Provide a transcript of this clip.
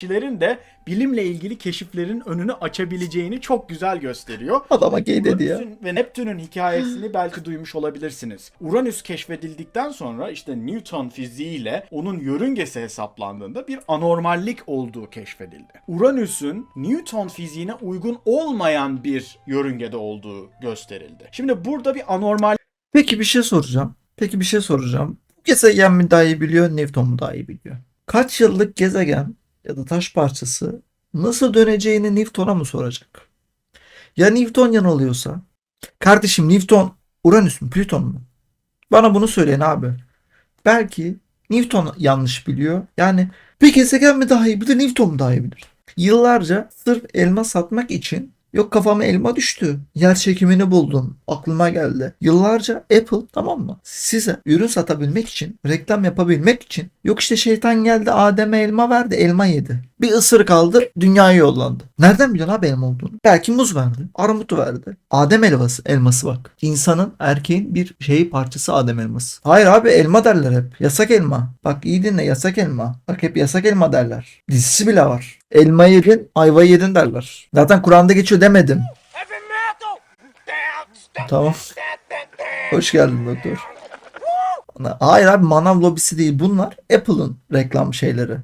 kişilerin de bilimle ilgili keşiflerin önünü açabileceğini çok güzel gösteriyor. Adama gay dedi ya. Ve Neptün'ün hikayesini belki duymuş olabilirsiniz. Uranüs keşfedildikten sonra işte Newton fiziğiyle onun yörüngesi hesaplandığında bir anormallik olduğu keşfedildi. Uranüs'ün Newton fiziğine uygun olmayan bir yörüngede olduğu gösterildi. Şimdi burada bir anormal Peki bir şey soracağım. Peki bir şey soracağım. Gezegen mi daha iyi biliyor, Newton mu daha iyi biliyor? Kaç yıllık gezegen ya da taş parçası nasıl döneceğini Newton'a mı soracak? Ya Newton yanılıyorsa? Kardeşim Newton Uranüs mü, Plüton mu? Bana bunu söyleyin abi. Belki Newton yanlış biliyor. Yani bir gezegen mi daha iyi bilir, Newton mu daha iyi bilir? Yıllarca sırf elma satmak için Yok kafama elma düştü. Yer çekimini buldum. Aklıma geldi. Yıllarca Apple tamam mı? Size ürün satabilmek için, reklam yapabilmek için yok işte şeytan geldi Adem'e elma verdi, elma yedi. Bir ısırık aldı, dünyaya yollandı. Nereden biliyorsun abi elma olduğunu? Belki muz verdi, armut verdi. Adem elması, elması bak. İnsanın, erkeğin bir şeyi parçası Adem elması. Hayır abi elma derler hep. Yasak elma. Bak iyi dinle yasak elma. Bak hep yasak elma derler. Dizisi bile var. Elma yedin, ayva yedin derler. Zaten Kur'an'da geçiyor demedim. Tamam. Hoş geldin doktor. Hayır abi manav lobisi değil. Bunlar Apple'ın reklam şeyleri.